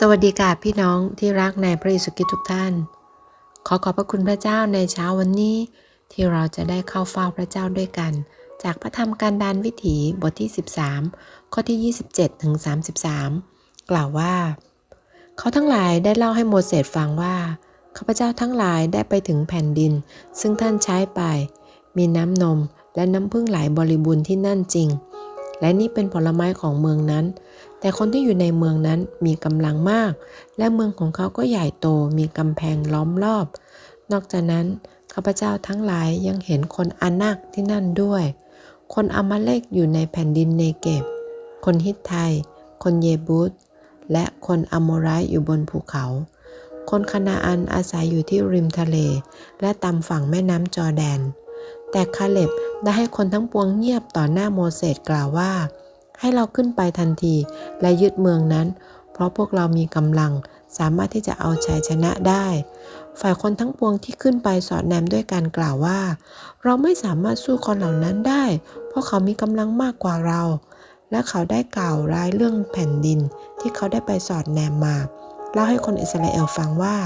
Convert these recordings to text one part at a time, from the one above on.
สวัสดีค่ะพี่น้องที่รักในพระเยซูคริสต์ทุกท่าน ขอขอบพระคุณพระเจ้าในเช้าวันนี้ ที่เราจะได้เข้าเฝ้าพระเจ้าด้วยกัน จากพระธรรมการดานวิถีบทที่ 13 ข้อที่ 27ถึง33 กล่าวว่า เขาทั้งหลายได้เล่าให้โมเสสฟังว่าข้าพเจ้าทั้งหลายได้ไปถึงแผ่นดิน ซึ่งท่านใช้ไป มีน้ำนมและน้ำพึ่งไหลบริบูรณ์ที่นั่นจริง และนี่เป็นผลไม้ของเมืองนั้น แต่คนที่อยู่ในเมืองนั้นมีกำลังมาก และเมืองของเขาก็ใหญ่โตมีกำแพงล้อมรอบ นอกจากนั้นข้าพเจ้าทั้งหลายยังเห็นคนอานักที่นั่นด้วย คนอามาเลกอยู่ในแผ่นดินเนเกบ คนฮิตไทย คนเยบุสและคนอโมไรอยู่บนภูเขา คนคานาอันอาศัยอยู่ที่ริมทะเล และตามฝั่งแม่น้ำจอแดน แต่คาเล็บได้ให้คนทั้งปวงเงียบต่อหน้าโมเสสกล่าวว่า ให้เราขึ้นไปทันทีและยึดเมืองนั้น เพราะพวกเรามีกำลังสามารถที่จะเอาชัยชนะได้ ฝ่ายคนทั้งปวงที่ขึ้นไปสอดแนมด้วยการกล่าวว่า เราไม่สามารถสู้คนเหล่านั้นได้ เพราะเขามีกำลังมากกว่าเรา และเขาได้กล่าวร้ายเรื่องแผ่นดินที่เขาได้ไปสอดแนมมาเล่าให้คนอิสราเอลฟังว่า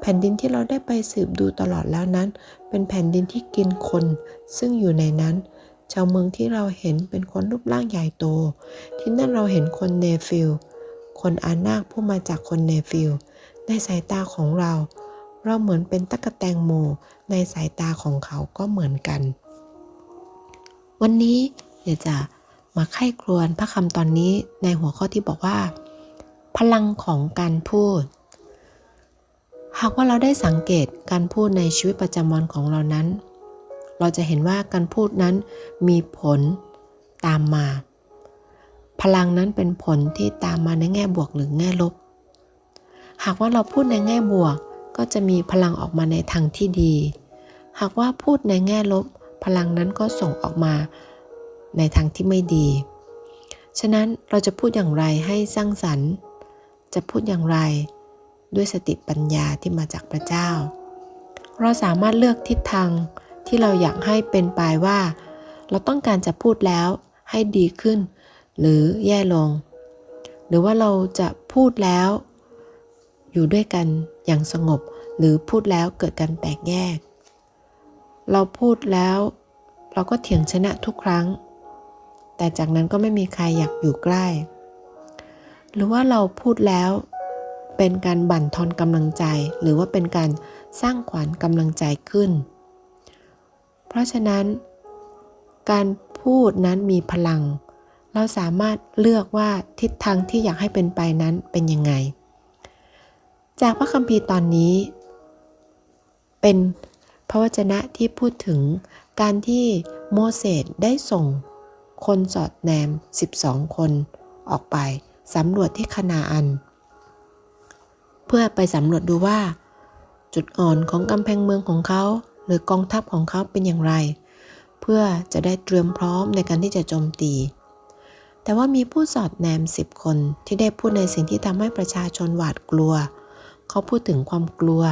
แผ่นดินที่เราได้ไปสืบดูตลอดแล้วนั้น เป็นแผ่นดินที่กินคนซึ่งอยู่ในนั้น ชาวเมืองที่เราเห็นเป็นคนรูปร่างใหญ่โต ที่นั่นเราเห็นคนเนฟิล คนอานาคผู้มาจากคนเนฟิล ในสายตาของเรา เราเหมือนเป็นตะกะแตงโม ในสายตาของเขาก็เหมือนกัน วันนี้อยากจะมาไข้ครวนพระคำตอนนี้ในหัวข้อที่บอกว่า พลังของการพูด หากว่าเราได้สังเกตการพูดในชีวิตประจำวันของเรานั้น เราจะเห็นว่าการพูดนั้นมีผลตามมา พลังนั้นเป็นผลที่ตามมาในแง่บวกหรือแง่ลบ หากว่าเราพูดในแง่บวกก็จะมีพลังออกมาในทางที่ดี หากว่าพูดในแง่ลบ พลังนั้นก็ส่งออกมาในทางที่ไม่ดี ฉะนั้นเราจะพูดอย่างไรให้สร้างสรรค์ จะพูดอย่างไรด้วยสติปัญญาที่มาจากพระเจ้า เราสามารถเลือกทิศทาง ที่เราอยากให้เป็นไปว่า เราต้องการจะพูดแล้วให้ดีขึ้น หรือแย่ลง หรือว่าเราจะพูดแล้ว อยู่ด้วยกันอย่างสงบ หรือพูดแล้วเกิดการแตกแยก เราพูดแล้ว เราก็เถียงชนะทุกครั้ง แต่จากนั้นก็ไม่มีใครอยากอยู่ใกล้ หรือว่าเราพูดแล้วเป็นการบั่นทอนกำลังใจ หรือว่าเป็นการสร้างขวัญกำลังใจขึ้น เพราะฉะนั้น การพูดนั้นมีพลัง เราสามารถเลือกว่าทิศทางที่อยากให้เป็นไปนั้นเป็นยังไง จากพระคัมภีร์ตอนนี้ เป็นพระวจนะที่พูดถึงการที่โมเสสได้ส่งคนสอดแนม 12 คนออกไปสำรวจที่คานาอัน เพื่อไปสำรวจดูว่า จุดอ่อนของกำแพงเมืองของเขา หรือกองทัพของเขาเป็นอย่างไร เพื่อจะได้เตรียมพร้อมในการที่จะโจมตี แต่ว่ามีผู้สอดแนมสิบคนที่ได้พูดในสิ่งที่ทำให้ประชาชนหวาดกลัว เขาพูดถึงความกลัว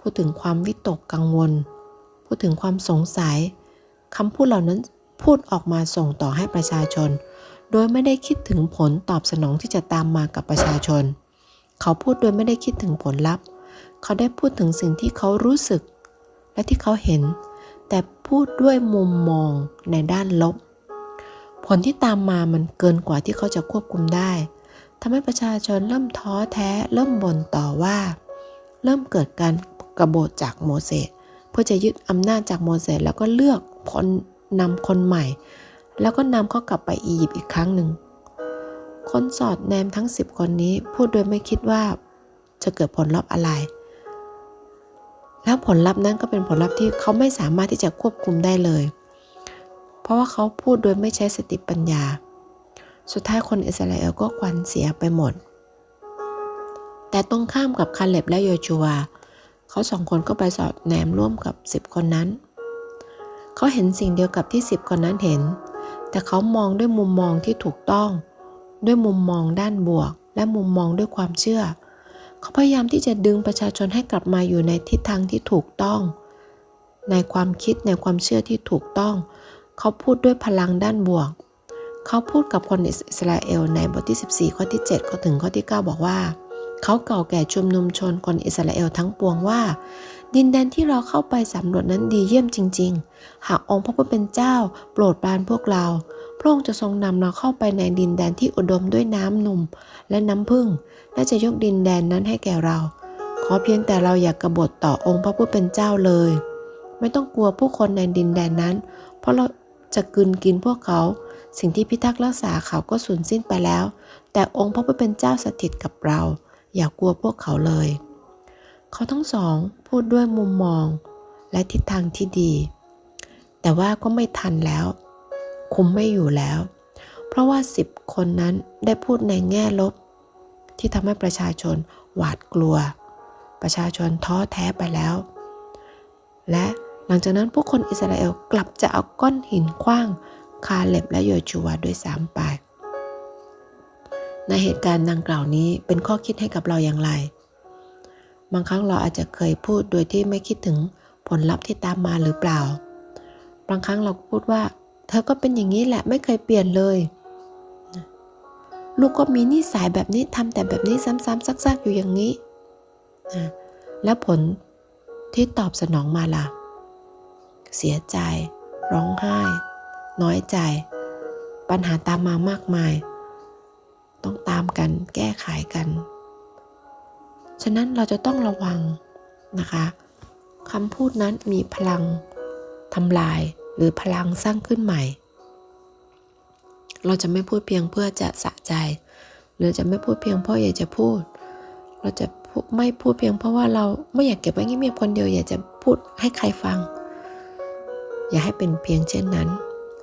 พูดถึงความวิตกกังวล พูดถึงความสงสัยคำพูดเหล่านั้นพูดออกมาส่งต่อให้ประชาชน โดยไม่ได้คิดถึงผลตอบสนองที่จะตามมากับประชาชน เขาพูดโดยไม่ได้คิดถึงผลลัพธ์ เขาได้พูดถึงสิ่งที่เขารู้สึก และที่เขาเห็น แต่พูดด้วยมุมมองในด้านลบ ผลที่ตามมามันเกินกว่าที่เขาจะควบคุมได้ทำให้ประชาชนเริ่มท้อแท้เริ่มบ่นต่อว่า เริ่มเกิดการกบฏจากโมเสสเพื่อจะยึดอำนาจจากโมเสสแล้วก็เลือกคนนำคนใหม่ แล้วก็นำเขากลับไปอียิปต์อีกครั้งหนึ่ง คนสอดแนมทั้ง 10 คนนี้พูดโดยไม่คิดว่าจะเกิดผลลัพธ์อะไร แล้วผลลัพธ์นั้นก็เป็นผลลัพธ์ที่เขาไม่สามารถที่จะควบคุมได้เลย เพราะว่าเขาพูดโดยไม่ใช้สติปัญญา สุดท้ายคนอิสราเอลก็ควันเสียไปหมด แต่ตรงข้ามกับคาเล็บและโยชูวเขาสองคนก็ไปสอดแนมร่วมกับ10คนนั้น เขาเห็นสิ่งเดียวกับที่10คนนั้นเห็น แต่เขามองด้วยมุมมองที่ถูกต้อง ด้วยมุมมองด้านบวก และมุมมองด้วยความเชื่อเขาพยายามที่จะดึงประชาชนให้กลับมาอยู่ในทิศทางที่ถูกต้อง ในความคิดในความเชื่อที่ถูกต้อง เขาพูดด้วยพลังด้านบวก เขาพูดกับคนอิสราเอลในบทที่ 14 ข้อที่ 7 ข้อถึงข้อที่ 9 บอกว่า เขาเก่าแก่ชุมนุมชนคนอิสราเอลทั้งปวงว่า ดินแดนที่เราเข้าไปสำรวจนั้นดีเยี่ยมจริง ๆ หากองค์พระผู้เป็นเจ้า โปรดปรานพวกเรา พระองค์จะทรงนำเราเข้าไปในดินแดนที่อุดมด้วยน้ำนมและน้ำพึ่ง และจะยกดินแดนนั้นให้แก่เรา ขอเพียงแต่เราอย่ากกบฏต่อองค์พระผู้เป็นเจ้าเลย ไม่ต้องกลัวผู้คนในดินแดนนั้น เพราะเราจะกลืนกินพวกเขา สิ่งที่พิทักษ์รักษาเขาก็สูญสิ้นไปแล้ว แต่องค์พระผู้เป็นเจ้าสถิตกับเรา อย่ากลัวพวกเขาเลย เขาทั้งสองพูดด้วยมุมมอง และทิศทางที่ดี แต่ว่าก็ไม่ทันแล้ว คุมไม่อยู่แล้ว เพราะว่าสิบคนนั้นได้พูดในแง่ลบ ที่ทำให้ประชาชนหวาดกลัว ประชาชนท้อแท้ไปแล้ว และหลังจากนั้นผู้คนอิสราเอลกลับจะเอาก้อนหินคว้างคาเล็บและโยชูวาด้วยซ้ำไปในเหตุการณ์ดังกล่าวนี้เป็นข้อคิดให้กับเราอย่างไร บางครั้งเราอาจจะเคยพูดโดยที่ไม่คิดถึงผลลัพธ์ที่ตามมาหรือเปล่า บางครั้งเราพูดว่า เธอก็เป็นอย่างนี้แหละไม่เคยเปลี่ยนเลย ลูกก็มีนิสัยแบบนี้ทำแต่แบบนี้ซ้ำๆซักๆอยู่อย่างนี้นะแล้วผลที่ตอบสนองมาล่ะ เสียใจ ร้องไห้ น้อยใจ ปัญหาตามมามากมาย ต้องตามกันแก้ไขกัน ฉะนั้นเราจะต้องระวังนะคะคำพูดนั้นมีพลังทำลาย หรือพลังสร้างขึ้นใหม่ เราจะไม่พูดเพียงเพื่อจะสะใจ หรือจะไม่พูดเพียงเพราะอยากจะพูด เราจะไม่พูดเพียงเพราะว่าเราไม่อยากเก็บไว้เงียบๆคนเดียวอยากจะพูดให้ใครฟัง อย่าให้เป็นเพียงเช่นนั้น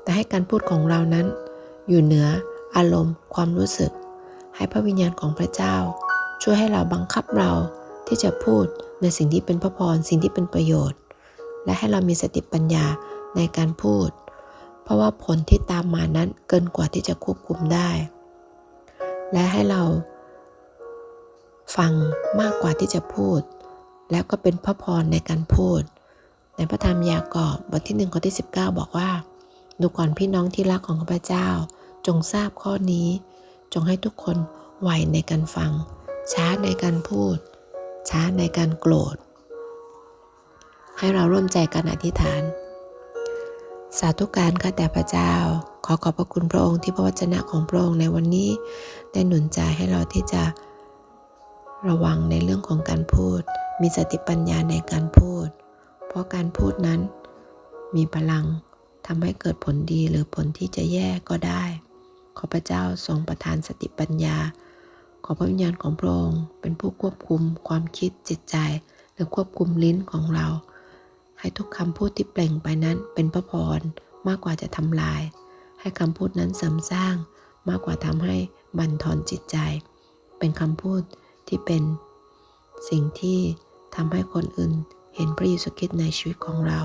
แต่ให้การพูดของเรานั้น อยู่เหนืออารมณ์ ความรู้สึก ให้พระวิญญาณของพระเจ้า ช่วยให้เราบังคับเราที่จะพูดในสิ่งที่เป็นพระพรสิ่งที่เป็นประโยชน์ และให้เรามีสติปัญญา ในการพูด เพราะว่าผลที่ตามมานั้นเกินกว่าที่จะควบคุมได้ และให้เราฟังมากกว่าที่จะพูด แล้วก็เป็นพระพรในการพูด ในพระธรรมยากอบบทที่1ข้อที่ 19 บอกว่า ดูก่อนพี่น้องที่รักของข้าพเจ้า จงทราบข้อนี้ จงให้ทุกคนไวในการฟัง ช้าในการพูด ช้าในการโกรธ ให้เราร่วมใจกันอธิษฐาน สาธุการข้าแต่พระเจ้า ขอขอบพระคุณพระองค์ที่พระวจนะของพระองค์ในวันนี้ ได้หนุนใจให้เราที่จะ ระวังในเรื่องของการพูด มีสติปัญญาในการพูด เพราะการพูดนั้นมีพลังทำให้เกิดผลดีหรือผลที่จะแย่ก็ได้ ขอพระเจ้าทรงประทานสติปัญญา ขอพระวิญญาณของพระองค์เป็นผู้ควบคุมความคิดจิตใจหรือควบคุมลิ้นของเรา ให้ทุกคำพูดที่เปล่งไปนั้นเป็นพระพรมากกว่าจะทำลาย ให้คำพูดนั้นเสริมสร้าง มากกว่าทำให้บั่นทอนจิตใจ เป็นคำพูดที่เป็นสิ่งที่ทำให้คนอื่นเห็นพระเยซูคริสต์ในชีวิตของเรา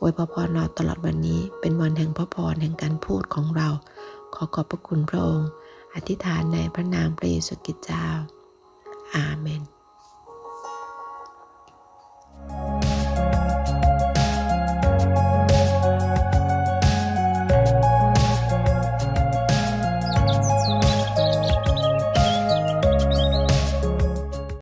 อวยพระพรเราตลอดวันนี้เป็นวันแห่งพระพรแห่งการพูดของเรา ขอขอบพระคุณพระองค์ อธิษฐานในพระนามพระเยซูคริสต์เจ้า